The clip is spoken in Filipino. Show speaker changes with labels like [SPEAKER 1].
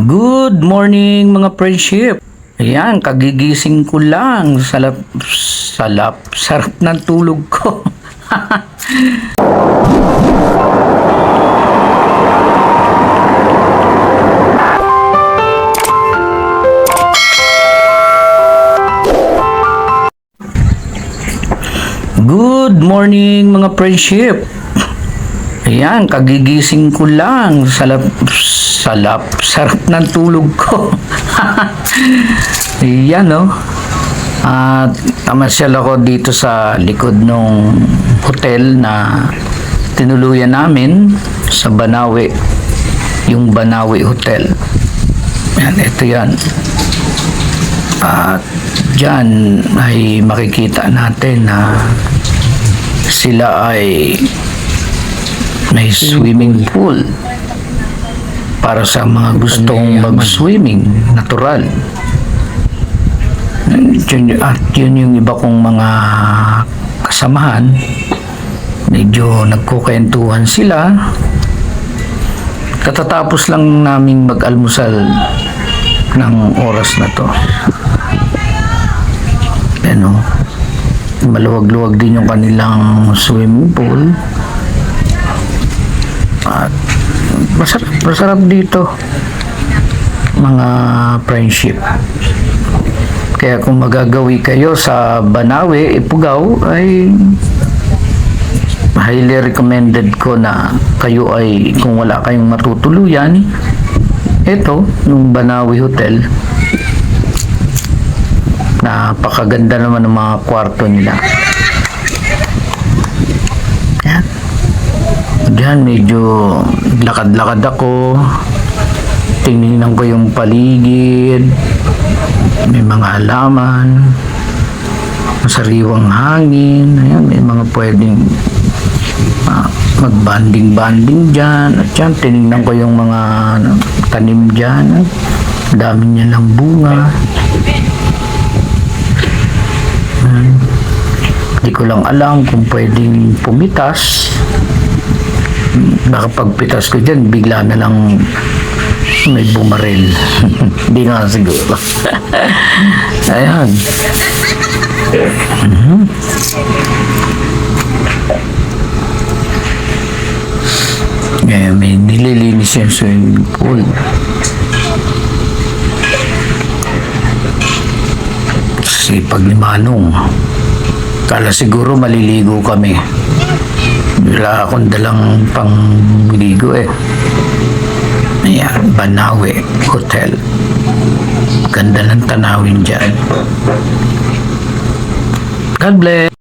[SPEAKER 1] Good morning mga friendship. Ayan, kagigising ko lang. Salap, salap, sarap ng tulog ko. Good morning mga friendship. Ayan, kagigising ko lang. Salap, salap, sarap ng tulog ko. Ayan, no? At namasyal ako dito sa likod ng hotel na tinuluyan namin sa Banawi. Yung Banawi Hotel. Ayan, ito yan. At dyan ay makikita natin na sila ay may swimming pool para sa mga gustong mag-swimming natural. At yun yung iba kong mga kasamahan. Medyo nagkukwentuhan sila. Katatapos lang naming mag-almusal ng oras na to. Ano maluwag-luwag din yung kanilang swimming pool masarap, masarap dito. Mga friendship. Kaya kung magagawi kayo sa Banawe, Ipugaw ay highly recommended ko na kayo ay kung wala kayong matutuluyan ito, yung Banawi Hotel. Napakaganda naman ng mga kwarto nila Diyan medyo lakad-lakad ako. Tingnan ko yung paligid. May mga halaman. Masariwang hangin. Ayan, may mga pwedeng ah, magbanding-banding dyan. At yan tinignan ko yung mga tanim dyan. Dami niya lang bunga. Hmm. Hindi ko lang alam kung pwedeng pumitas. Hmm, Baka pagpitas ko dyan, bigla na lang may bumaril. Hindi nga siguro. Ayan. Mhm. Ngayon, may nililinis yung swimming pool. Sipag ni Manong. Kala siguro maliligo kami. Wala akong dalang pangligo eh. Ayan, Banawe Hotel. Ganda ng tanawin dyan. God bless.